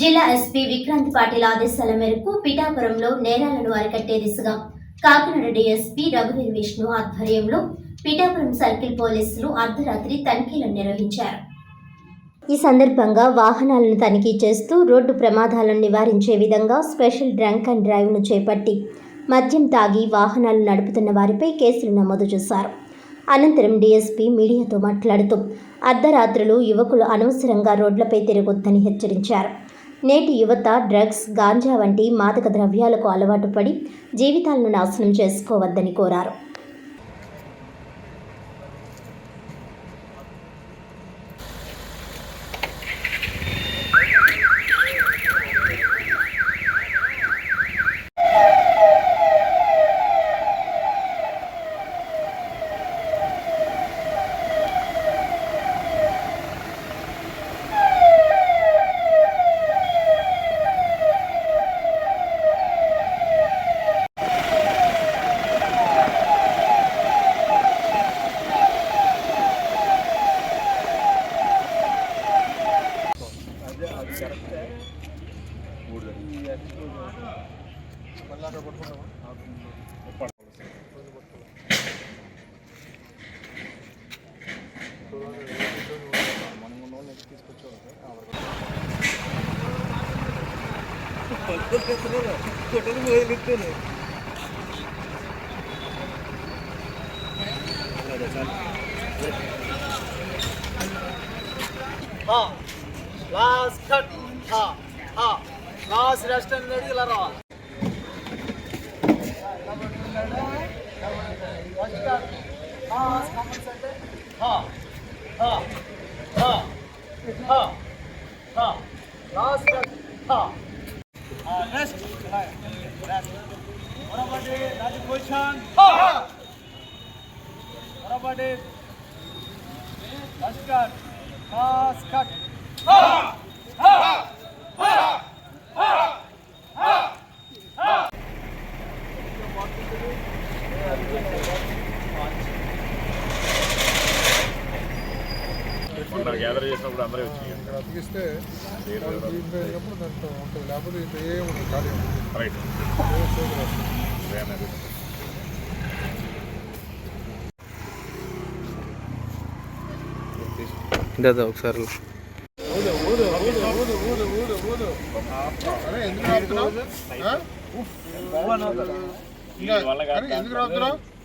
జిల్లా ఎస్పీ విక్రాంత్ పాటిల్ ఆదేశాల మేరకు పిఠాపురంలో నేరాలను అరికట్టే దిశగా కాకినాడ డీఎస్పీ రఘువీర్ విష్ణు ఆధ్వర్యంలో పిఠాపురం సర్కిల్ పోలీసులు అర్ధరాత్రి తనిఖీలను నిర్వహించారు. ఈ సందర్భంగా వాహనాలను తనిఖీ చేస్తూ రోడ్డు ప్రమాదాలను నివారించే విధంగా స్పెషల్ డ్రంక్ అండ్ డ్రైవ్ను చేపట్టి మద్యం తాగి వాహనాలు నడుపుతున్న వారిపై కేసులు నమోదు చేశారు. అనంతరం డీఎస్పీ మీడియాతో మాట్లాడుతూ అర్ధరాత్రులు యువకులు అనవసరంగా రోడ్లపై తిరగొద్దని హెచ్చరించారు. నేటి యువత డ్రగ్స్ గాంజా వంటి మాదక ద్రవ్యాలకు అలవాటు పడి జీవితాలను నాశనం చేసుకోవద్దని కోరారు. हाँ लास्ट कट हाँ हाँ। నా శ్రేష్ఠ ఇలా రావాలి మొరబడి రాజభూషణ్ మొరబడి లష్కర్ కాస్ కట్ గ్యాదర్ చేసినప్పుడు అందరూ వచ్చి ఇక్కడ అతికిస్తే వాళ్ళు తీసిపోయినప్పుడు దాంట్లో ఉంటుంది. లేకపోతే ఇంత ఖాళీ రైట్ దాదా ఒకసారి ఊదు, ఊదు,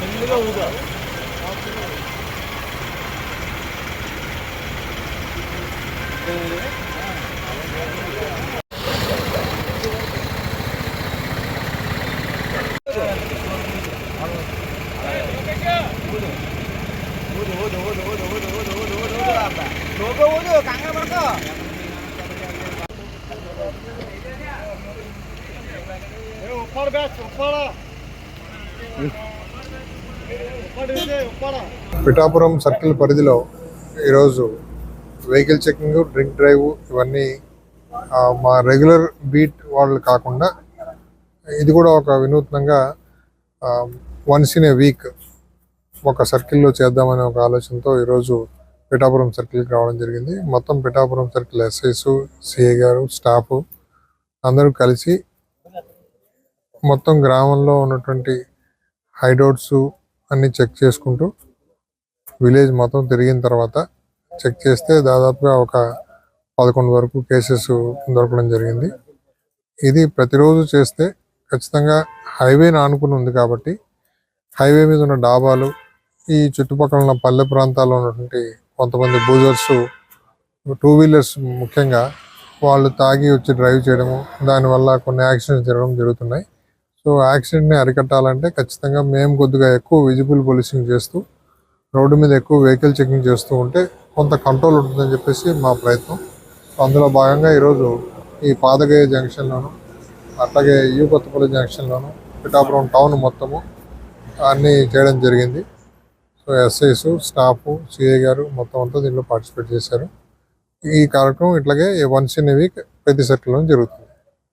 రాపుతున్నావు? రే బాబు మన మిషన్ ఏంటే మన మిషన్ ఉందా ఇంకా ఇంకా ఆపగా పిఠాపురం సర్కిల్ పరిధిలో ఈరోజు వెహికల్ చెకింగ్ డ్రింక్ డ్రైవ్ ఇవన్నీ మా రెగ్యులర్ బీట్ వాళ్ళు కాకుండా ఇది కూడా ఒక వినూత్నంగా వన్స్ ఇన్ ఏ వీక్ ఒక సర్కిల్లో చేద్దామనే ఒక ఆలోచనతో ఈరోజు పిఠాపురం సర్కిల్కి రావడం జరిగింది. మొత్తం పిఠాపురం సర్కిల్ ఎస్ఐస్ సిఏ గారు స్టాఫ్ అందరూ కలిసి మొత్తం గ్రామంలో ఉన్నటువంటి హైడౌట్స్ అన్ని చెక్ చేసుకుంటూ విలేజ్ మొత్తం తిరిగిన తర్వాత చెక్ చేస్తే దాదాపుగా ఒక పదకొండు వరకు కేసెస్ దొరకడం జరిగింది. ఇది ప్రతిరోజు చేస్తే ఖచ్చితంగా హైవేని ఆనుకుని ఉంది కాబట్టి హైవే మీద ఉన్న డాబాలు ఈ చుట్టుపక్కల ఉన్న పల్లె ప్రాంతాల్లో ఉన్నటువంటి కొంతమంది బూజర్స్ టూ వీలర్స్ ముఖ్యంగా వాళ్ళు తాగి వచ్చి డ్రైవ్ చేయడము దానివల్ల కొన్ని యాక్సిడెంట్స్ జరగడం జరుగుతున్నాయి. సో యాక్సిడెంట్ని అరికట్టాలంటే ఖచ్చితంగా మేము కొద్దిగా ఎక్కువ విజిబుల్ పోలీసింగ్ చేస్తూ రోడ్డు మీద ఎక్కువ వెహికల్ చెకింగ్ చేస్తూ ఉంటే కొంత కంట్రోల్ ఉంటుందని చెప్పేసి మా ప్రయత్నం. అందులో భాగంగా ఈరోజు ఈ పాదగయ్య జంక్షన్లోను అట్లాగే యూ కొత్తపల్లి జంక్షన్లోను పిఠాపురం టౌన్ మొత్తము అన్నీ చేయడం జరిగింది. సో ఎస్ఐస్ స్టాఫ్ సిఐ గారు మొత్తం అంతా దీంట్లో పార్టిసిపేట్ చేశారు. ఈ కార్యక్రమం ఇట్లాగే వన్స్ ఇన్ వీక్ ప్రతి సర్కిల్లో జరుగుతుంది.